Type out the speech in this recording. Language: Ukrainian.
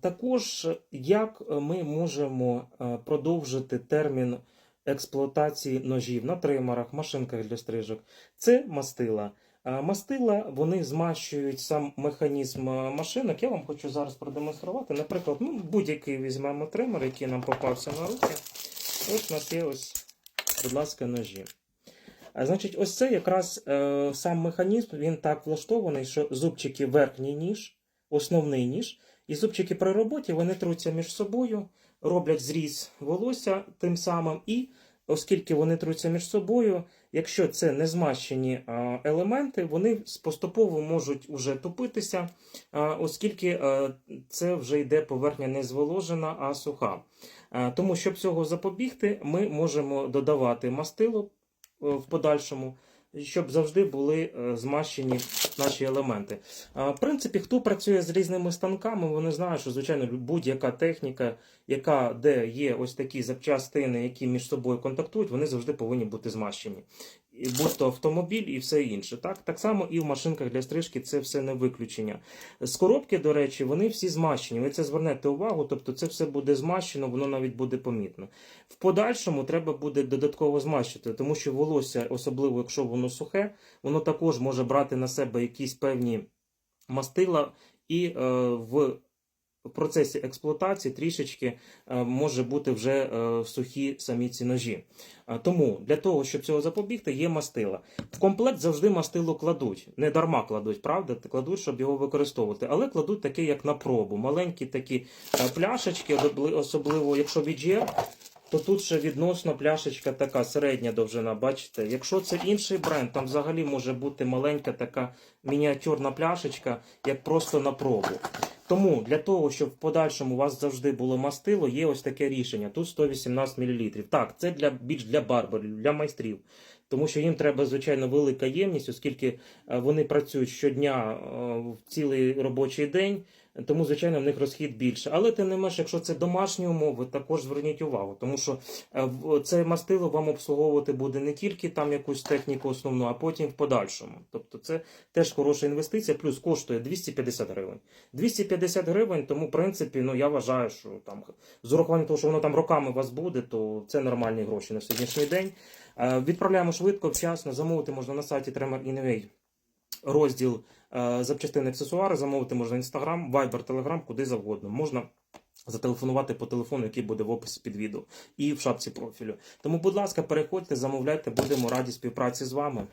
Також як ми можемо е, продовжити термін експлуатації ножів на тримерах, машинках для стрижок, це мастила. Мастила вони змащують сам механізм е, машинок. Я вам хочу зараз продемонструвати. Наприклад, ну, будь-який візьмемо тример, який нам попався на руки. Ось у нас є ось, будь ласка, ножі. Значить, ось це якраз е, сам механізм, він так влаштований, що зубчики верхній ніж, основний ніж, і зубчики при роботі вони труться між собою, роблять зріз волосся тим самим, і оскільки вони труться між собою, якщо це не змащені елементи, вони поступово можуть уже тупитися, оскільки це вже йде поверхня не зволожена, а суха. Тому, щоб цього запобігти, ми можемо додавати мастило е, в подальшому, щоб завжди були е, змащені наші елементи. В принципі, хто працює з різними станками, вони знають, що звичайно будь-яка техніка, яка де є ось такі запчастини, які між собою контактують, вони завжди повинні бути змащені. Будь-то автомобіль і все інше. Так? так само і в машинках для стрижки це все не виключення. З коробки, до речі, вони всі змащені. Ви це звернете увагу, тобто це все буде змащено, воно навіть буде помітно. В подальшому треба буде додатково змащити, тому що волосся, особливо якщо воно сухе, воно також може брати на себе якісь певні мастила і е, в в процесі експлуатації трішечки е, може бути вже е, сухі самі ці ножі. Е, Тому для того, щоб цього запобігти, є мастила. В комплект завжди мастило кладуть. Не дарма кладуть, правда? Кладуть, щоб його використовувати. Але кладуть таке, як на пробу. Маленькі такі пляшечки, особливо якщо віджер, то тут ще відносно пляшечка така середня довжина, бачите? Якщо це інший бренд, там взагалі може бути маленька така мініатюрна пляшечка, як просто на пробу. Тому для того, щоб в подальшому у вас завжди було мастило, є ось таке рішення. Тут 118 мл. Так, це для більш для барберів, для майстрів. Тому що їм треба, звичайно, велика ємність, оскільки е, вони працюють щодня е, в цілий робочий день, тому, звичайно, в них розхід більше. Але тим не менш, якщо це домашні умови, також зверніть увагу, тому що е, це мастило вам обслуговувати буде не тільки там якусь техніку основну, а потім в подальшому. Тобто це теж хороша інвестиція, плюс коштує 250 гривень. 250 гривень, тому, в принципі, ну я вважаю, що там з урахуванням того, що воно там роками у вас буде, то це нормальні гроші на сьогоднішній день. Е, Відправляємо швидко, вчасно. Замовити можна на сайті Tremor Innovate розділ е, запчастини аксесуари. Замовити можна Instagram, Viber, Telegram, куди завгодно. Можна зателефонувати по телефону, який буде в описі під відео і в шапці профілю. Тому, будь ласка, переходьте, замовляйте, будемо раді співпраці з вами.